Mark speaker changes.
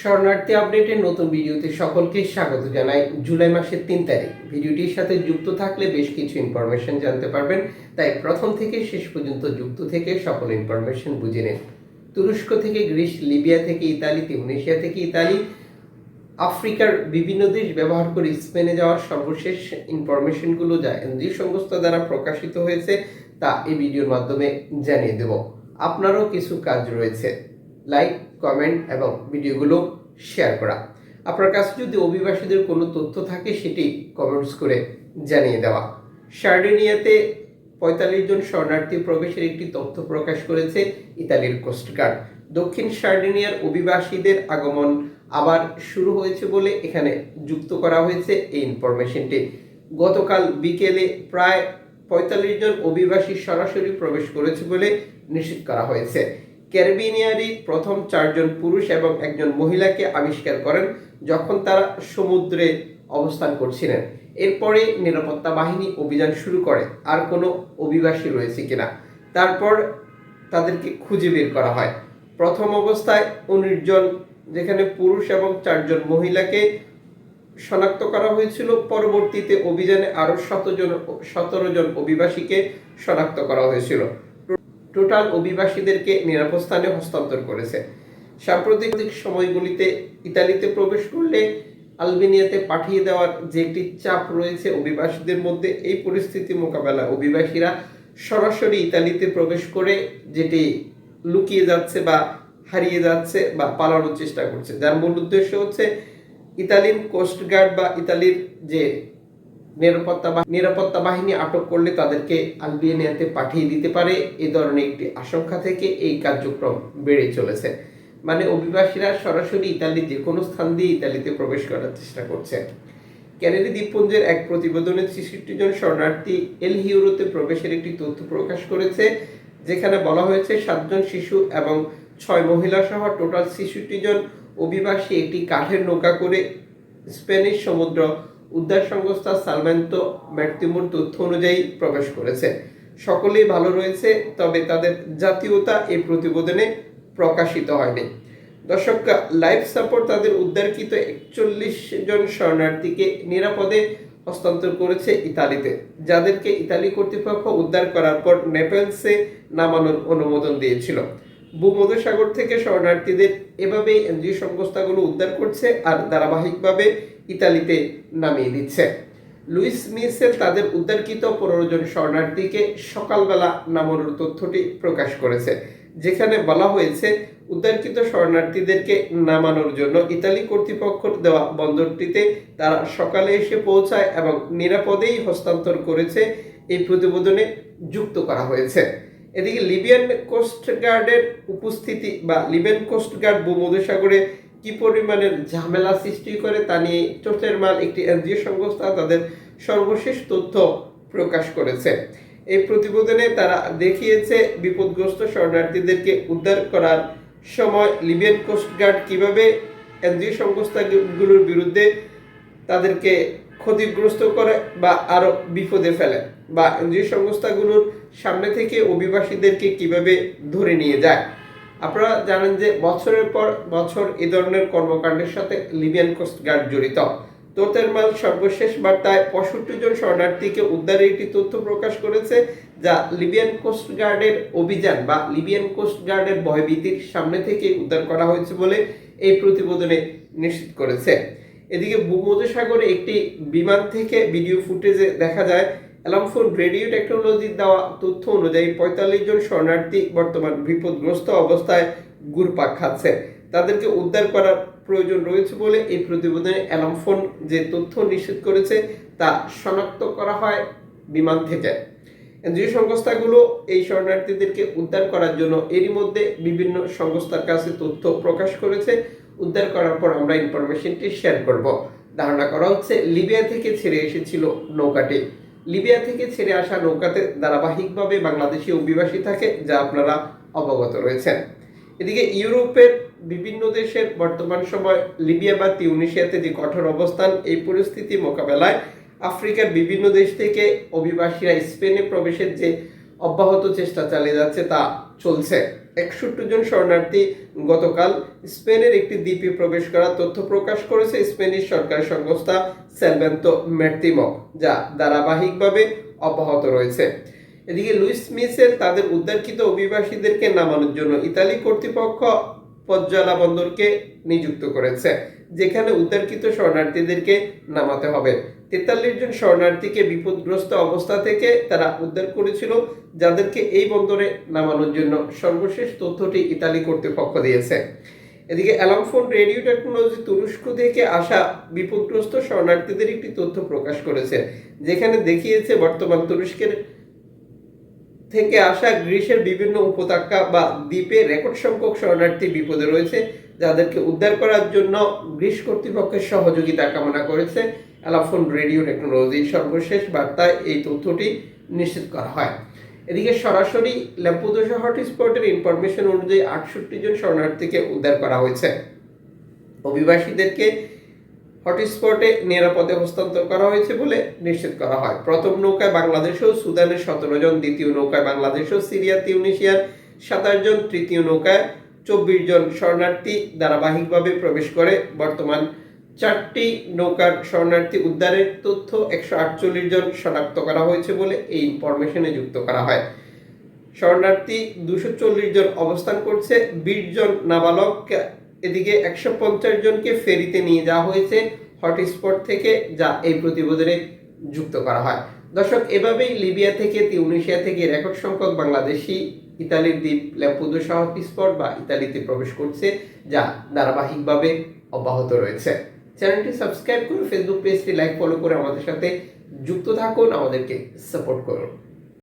Speaker 1: শরণার্থী আপডেটের নতুন ভিডিওতে সকলকে স্বাগত জানাই। জুলাই মাসের তিন তারিখ। ভিডিওটির সাথে যুক্ত থাকলে বেশ কিছু ইনফরমেশন জানতে পারবেন। তাই প্রথম থেকে শেষ পর্যন্ত যুক্ত থেকে সকল ইনফরমেশন বুঝে নিন। তুরস্ক থেকে গ্রিস, লিবিয়া থেকে ইতালি, তিউনেশিয়া থেকে ইতালি, আফ্রিকার বিভিন্ন দেশ ব্যবহার করে স্পেনে যাওয়ার সর্বশেষ ইনফরমেশনগুলো যা এনজিও সংস্থা দ্বারা প্রকাশিত হয়েছে, তা এই ভিডিওর মাধ্যমে জানিয়ে দেব। আপনারও কিছু কাজ রয়েছে। লাইক কমেন্ট এবং ভিডিওগুলো শেয়ার করা। আপনার কাছে যদি অভিবাসীদের কোনো তথ্য থাকে, সেটি কমেন্টস করে জানিয়ে দেওয়া। সার্ডেনিয়াতে পঁয়তাল্লিশ জন শরণার্থী প্রবেশের একটি তথ্য প্রকাশ করেছে ইতালির কোস্টগার্ড দক্ষিণ সার্ডেনিয়ার অভিবাসীদের আগমন আবার শুরু হয়েছে বলে এখানে যুক্ত করা হয়েছে এই ইনফরমেশনটি গতকাল বিকেলে প্রায় পঁয়তাল্লিশ জন অভিবাসী সরাসরি প্রবেশ করেছে বলে নিশ্চিত করা হয়েছে। ক্যারিবিনিয়ারি প্রথম চারজন পুরুষ এবং একজন মহিলাকে আবিষ্কার করেন যখন তারা সমুদ্রে অবস্থান করছিলেন। এরপরে নিরাপত্তা বাহিনী অভিযান শুরু করে। আর কোনো অভিবাসী রয়েছে কিনা? তারপর তাদেরকে খুঁজে বের করা হয়। প্রথম অবস্থায় উনিশ জন, যেখানে পুরুষ এবং চারজন মহিলাকে শনাক্ত করা হয়েছিল। পরবর্তীতে অভিযানে আরও শতজন সতেরো জন অভিবাসীকে শনাক্ত করা হয়েছিল। টোটাল অভিবাসীদেরকে নিরাপদ স্থানে হস্তান্তর করেছে। সাম্প্রতিক সময়গুলিতে ইতালিতে প্রবেশ করলে আলবেনিয়াতে পাঠিয়ে দেওয়ার যে একটি চাপ রয়েছে অভিবাসীদের মধ্যে, এই পরিস্থিতি মোকাবেলা। অভিবাসীরা সরাসরি ইতালিতে প্রবেশ করে যেটি লুকিয়ে যাচ্ছে বা হারিয়ে যাচ্ছে বা পালানোর চেষ্টা করছে। যার মূল উদ্দেশ্য হচ্ছে ইতালির কোস্টগার্ড বা ইতালির যে নিরাপত্তা নিরাপত্তা বাহিনী আটক করলে তাদেরকে আলবেনিয়াতে পাঠিয়ে দিতে পারে। এ ধরনের একটি আশঙ্কা থেকে এই কার্যক্রম বেড়ে চলেছে। মানে অভিবাসীরা সরাসরি ইতালির যে কোনো স্থান দিয়ে ইতালিতে প্রবেশ করার চেষ্টা করছে। ক্যানারি দ্বীপপুঞ্জের এক প্রতিবেদনে ছেষট্টি জন শরণার্থী এল হিউরোতে প্রবেশের একটি তথ্য প্রকাশ করেছে, যেখানে বলা হয়েছে সাতজন শিশু এবং ছয় মহিলা সহ টোটাল ছেষট্টি জন অভিবাসী একটি কাঠের নৌকা করে স্প্যানিশ সমুদ্র উদ্ধার সংস্থা সালমেন্তো ম্যার্তিমুর তথ্য অনুযায়ী প্রবেশ করেছে। সকলেই ভালো রয়েছে, তবে তাদের জাতীয়তা এই প্রতিবেদনে প্রকাশিত হয়নি। দর্শক লাইফ সাপোর্ট তাদের উদ্ধারকৃত একচল্লিশ জন শরণার্থীকে নিরাপদে হস্তান্তর করেছে ইতালিতে, যাদেরকে ইতালি কর্তৃপক্ষ উদ্ধার করার পর নেপেলসে নামানোর অনুমোদন দিয়েছিল। ভূমধ্যসাগর থেকে শরণার্থীদের এভাবেই এনজিও সংস্থাগুলো উদ্ধার করছে আর ধারাবাহিকভাবে ইতালিতে নামিয়ে দিচ্ছে। লুইস মিসেল তাদের উদ্ধারকৃত পনেরো জন শরণার্থীকে সকালবেলা নামানোর তথ্যটি প্রকাশ করেছে, যেখানে বলা হয়েছে, উদ্ধারকৃত শরণার্থীদেরকে নামানোর জন্য ইতালি কর্তৃপক্ষ দেওয়া বন্দরটিতে তারা সকালে এসে পৌঁছায় এবং নিরাপদেই হস্তান্তর করেছে এই প্রতিবেদনে যুক্ত করা হয়েছে। এদিকে লিবিয়ান কোস্টগার্ডের উপস্থিতি বা লিবিয়ান কোস্ট গার্ড ভূমধ্যসাগরে কি পরিমাণের ঝামেলা সৃষ্টি করে তা নিয়ে চোটের মাল একটি এনজিও সংস্থা তাদের সর্বশেষ তথ্য প্রকাশ করেছে। এই প্রতিবেদনে তারা দেখিয়েছে, বিপদগ্রস্ত শরণার্থীদেরকে উদ্ধার করার সময় লিবিয়ান কোস্ট গার্ড কীভাবে এনজিও সংস্থাগুলোর বিরুদ্ধে তাদেরকে ক্ষতিগ্রস্ত করে বা আরও বিপদে ফেলে বা এনজিও সংস্থাগুলোর সামনে থেকে অভিবাসীদেরকে কীভাবে ধরে নিয়ে যায়। আপনারা জানেন যে বছরের পর বছর এ ধরনের কর্মকাণ্ডের সাথে লিবিয়ান কোস্ট গার্ড জড়িত। তোতের মাল সর্বশেষ বার্তায় পঁয়ষট্টি জন শরণার্থীকে উদ্ধারের একটি তথ্য প্রকাশ করেছে, যা লিবিয়ান কোস্ট গার্ডের অভিযান বা লিবিয়ান কোস্ট গার্ডের ভয়ভীতির সামনে থেকে উদ্ধার করা হয়েছে বলে এই প্রতিবেদনে নিশ্চিত করেছে। এদিকে ভূমধ্যসাগরে একটি বিমান থেকে ভিডিও ফুটেজে দেখা যায় অ্যালামফোন রেডিও টেকনোলজির দেওয়া তথ্য অনুযায়ী পঁয়তাল্লিশ জন শরণার্থী বর্তমান বিপদগ্রস্ত অবস্থায় ঘুরপাক খাচ্ছে। তাদেরকে উদ্ধার করার প্রয়োজন রয়েছে বলে এই প্রতিবেদনে অ্যালামফোন যে তথ্য নিশ্চিত করেছে তা শনাক্ত করা হয় বিমান থেকে। এনজিও সংস্থাগুলো এই শরণার্থীদেরকে উদ্ধার করার জন্য এরই মধ্যে বিভিন্ন সংস্থার কাছে তথ্য প্রকাশ করেছে। উদ্ধার করার পর আমরা ইনফরমেশনটি শেয়ার করব। ধারণা করা হচ্ছে লিবিয়া থেকে ছেড়ে এসেছিল নৌকাটি। লিবিয়া থেকে ছেড়ে আসা নৌকাতে ধারাবাহিকভাবে বাংলাদেশি অভিবাসী থাকে, যা আপনারা অবগত রয়েছেন। এদিকে ইউরোপের বিভিন্ন দেশের বর্তমান সময় লিবিয়া বা তিউনিশিয়াতে যে কঠোর অবস্থান, এই পরিস্থিতি মোকাবেলায় আফ্রিকার বিভিন্ন দেশ থেকে অভিবাসীরা স্পেনে প্রবেশের যে অব্যাহত চেষ্টা চালিয়ে যাচ্ছে তা চলছে। একষট্টি জন শরণার্থী গতকাল স্পেনের একটি দ্বীপে প্রবেশ করার তথ্য প্রকাশ করেছে স্পেনিশ সরকারি সংস্থা সেলভেন্তো মের্তিমক যা ধারাবাহিকভাবে অব্যাহত রয়েছে। এদিকে লুইস মিসেল তাদের উদ্ধারকৃত অভিবাসীদেরকে নামানোর জন্য ইতালি কর্তৃপক্ষ পজ্জালা বন্দরকে নিযুক্ত করেছে, যেখানে উদ্ধারকৃত শরণার্থীদেরকে নামাতে হবে। তেতাল্লিশ জন শরণার্থীকে বিপদগ্রস্ত অবস্থা থেকে তারা উদ্ধার করেছিল, যাদেরকে এই বন্দরে নামানোর জন্য সর্বশেষ তথ্যটি ইতালি কর্তৃপক্ষ দিয়েছে। এদিকে অ্যালামফোন রেডিও টেকনোলজি তুরস্ক থেকে আসা বিপদগ্রস্ত শরণার্থীদের একটি তথ্য প্রকাশ করেছে, যেখানে দেখিয়েছে বর্তমান তুরস্কের থেকে আসা গ্রিসের বিভিন্ন উপত্যকা বা দ্বীপে রেকর্ড সংখ্যক শরণার্থী বিপদে রয়েছে, যাদেরকে উদ্ধার করার জন্য গ্রিস কর্তৃপক্ষের সহযোগিতা কামনা করেছে। অ্যালাফোন রেডিও টেকনোলজি সর্বশেষ বার্তায় এই তথ্যটি নিশ্চিত করা হয়। এদিকে সরাসরি ল্যাম্পুদোসা হটস্পটের ইনফরমেশন অনুযায়ী আটষট্টি জন শরণার্থীকে উদ্ধার করা হয়েছে। অভিবাসীদেরকে হটস্পটে নিরাপদে হস্তান্তর করা হয়েছে বলে নিশ্চিত করা হয়। প্রথম নৌকায় বাংলাদেশ ও সুদানের সতেরো জন, দ্বিতীয় নৌকায় বাংলাদেশ ও সিরিয়া, তিউনিশিয়ার সাতাশ জন, তৃতীয় নৌকায় চব্বিশ জন শরণার্থী ধারাবাহিকভাবে প্রবেশ করে বর্তমান চারটি নৌকার শরণার্থী উদ্ধারের তথ্য একশো আটচল্লিশ জন শনাক্ত করা হয়েছে বলে এই ইনফরমেশনে যুক্ত করা হয়। শরণার্থী দুশো চল্লিশ জন অবস্থান করছে, বিশ জন নাবালক। এদিকে একশো পঞ্চাশ জনকে ফেরিতে নিয়ে যাওয়া হয়েছে হটস্পট থেকে, যা এই প্রতিবেদনে যুক্ত করা হয়। দর্শক, এভাবেই লিবিয়া থেকে, তিউনিশিয়া থেকে রেকর্ড সংখ্যক বাংলাদেশি, ইতালির দ্বীপ ল্যাম্পুদোসা হটস্পট বা ইতালিতে প্রবেশ করছে, যা ধারাবাহিকভাবে অব্যাহত রয়েছে। চ্যানেলটি সাবস্ক্রাইব করুন ফেসবুক পেজটি লাইক ফলো করে আমাদের সাথে যুক্ত থাকুন, আমাদেরকে সাপোর্ট করুন।